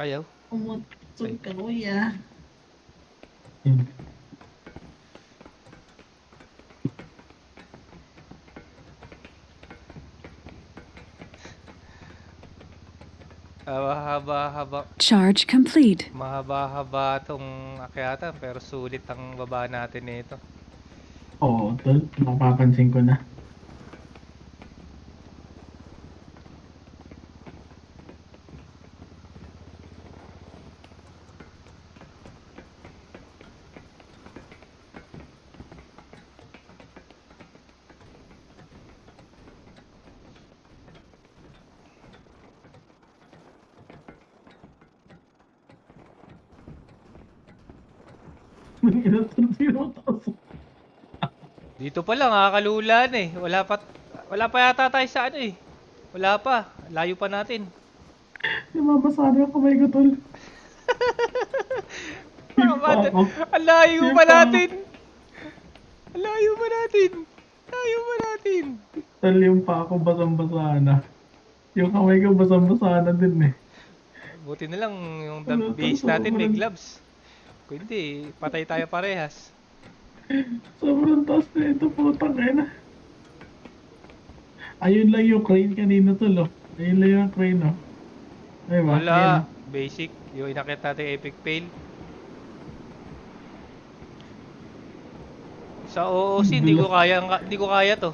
Ayaw. Umutsog ka, kuya. Ah, Mahaba-haba. Charge complete. Mahaba-haba tong akyatan pero sulit ang baba natin nito. Oo, tol. Napapansin ko na. Dito pa lang nakakalulan eh. Wala pa wala pa yata tayo sa ano eh. Wala pa. Layo pa natin. Namamasa na yung kamay ko, tol. Ang layo pa natin. Ang layo pa natin. Layo pa natin. Tol, yung pa ako basang-basa na. Yung kamay ko basang-basa na din eh. Buti na lang yung Ano, base totoo natin may man. gloves. Hindi, patay tayo parehas. Sobrang taas na ito, putang ina. Ayun lang yung crane kanina tol, oh. Ayun lang yung crane, oh. Ay, ba? Ayun, Wala. oh. Basic. Yung inakit natin epic fail. Sa OOC, hindi ko kaya, hindi ko kaya to.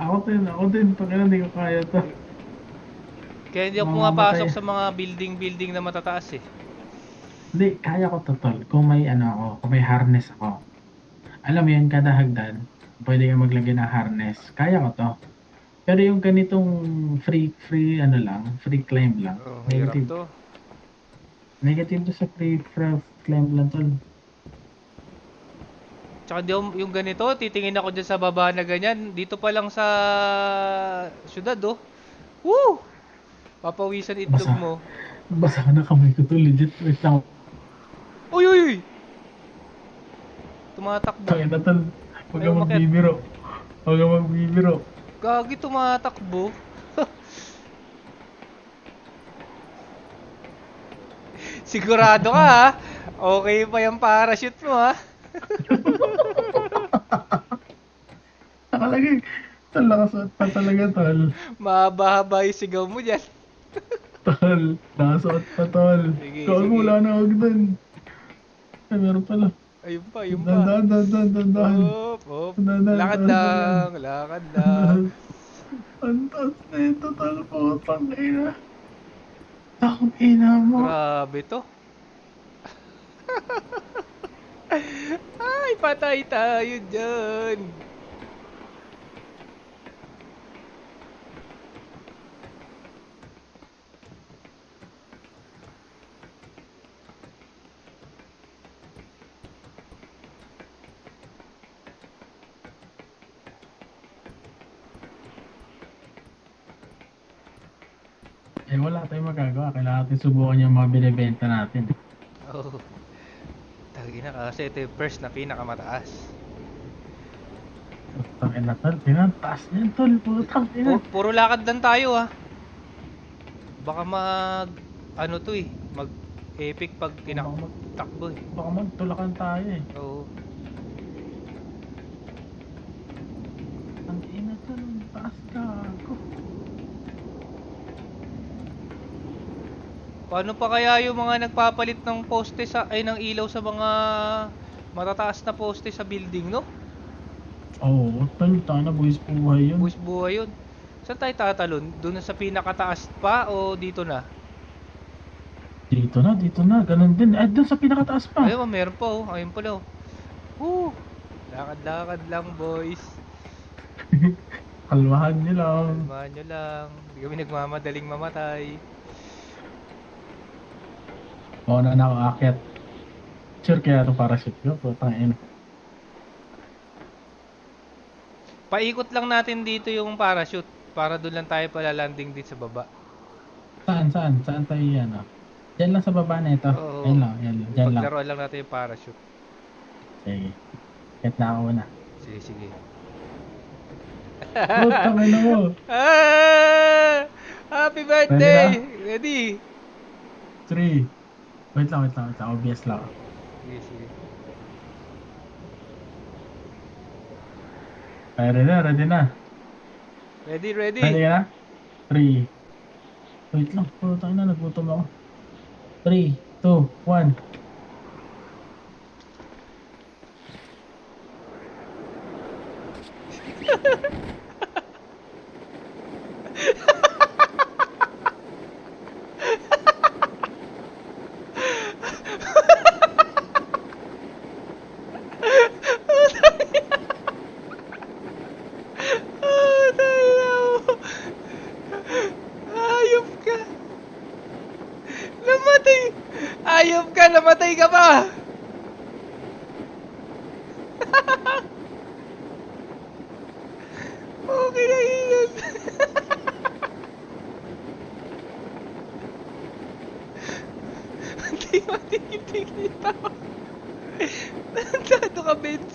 Ako din, ako din. Tangina, hindi ko kaya to. Kaya hindi ako pumapasok sa mga building-building na matataas eh. Hindi, kaya ko to, tol. Kung may ano ako, kung may harness ako. Alam mo yun, kada hagdan, pwede ka maglagay ng harness. Kaya ko to. Pero yung ganitong free, free, ano lang, free climb lang. Oh, hirap negative. to. Negative to sa free, free climb lang, tol. Tsaka di yung ganito, titingin ako dyan sa baba na ganyan. Dito pa lang sa syudad oh. Woo! Papawisan itlog Basa. mo. Basa na kamay ko to, legit. Wait lang. Tumatakbo. Kaya na, tol. Huwag ka magbibiro. Huwag ka magbibiro. Gagi tumatakbo. Sigurado ka ha? Okay pa yung parachute mo ha? Nakalagay. Tol, nakasuot pa talaga, tol. Mahaba-haba yung sigaw mo dyan. Tol, nakasuot pa, tol. Sige, Kaya sige. wala na huwag dun. Ay, meron pala. Ayun pa, ayun pa. Dandan, dandan, dandan. Op, op. Lakad lang, lakad lang. Ang na ito, tol. Putang ina. Takong ina mo. Grabe to. Ay, patay tayo dyan. Eh, wala tayong magagawa. Kailangan natin subukan yung mga binibenta natin. Oh. Tagi na kasi ito yung first na pinakamataas. Putang ina, tol. Pinantaas niyan, tol. Putang ina. Pu- puro lakad lang tayo ha. Baka mag ano to eh, mag epic pag tinakbo eh. Baka magtulakan tayo eh. Oo. Ang ina, tol. Ang taas ka ako. Paano pa kaya yung mga nagpapalit ng poste sa ay ng ilaw sa mga matataas na poste sa building, no? Oo, oh, tol. Tana, buwis buhay yun. Buwis buhay yun. Saan tayo tatalon? Doon na sa pinakataas pa o dito na? Dito na, dito na. Ganun din. Eh, doon sa pinakataas pa. Ayun, meron pa oh. Ayun pala oh. Woo! Lakad-lakad lang, boys. Kalmahan niyo lang. Kalmahan nyo lang. Hindi kami nagmamadaling mamatay. Oo na nakaakyat. Sure kaya ito parachute ko. Putang ina. Paikot lang natin dito yung parachute para doon lang tayo pala landing din sa baba. Saan, saan? Saan tayo yan? Oh? Diyan lang sa baba na ito. Oo. Yan lang, yan lang. Diyan lang. Paglaruan lang natin yung parachute. Sige. Get na ako na. Sige, sige. Putang ina mo. Ah! Happy birthday! Ready? 3. Wait lang, wait lang, wait lang. Obvious lang. Sige, sige. Ready na, ready na. Ready, ready. Ready na? 3. Wait lang, puro tayo na, nagutom ako. 3, 2, 1. Ah, tayo mo. Ayop ka. Namatay. Ayop ka, pa. okay na yun. Hindi matigil-tigil. Nandado ka, Benz.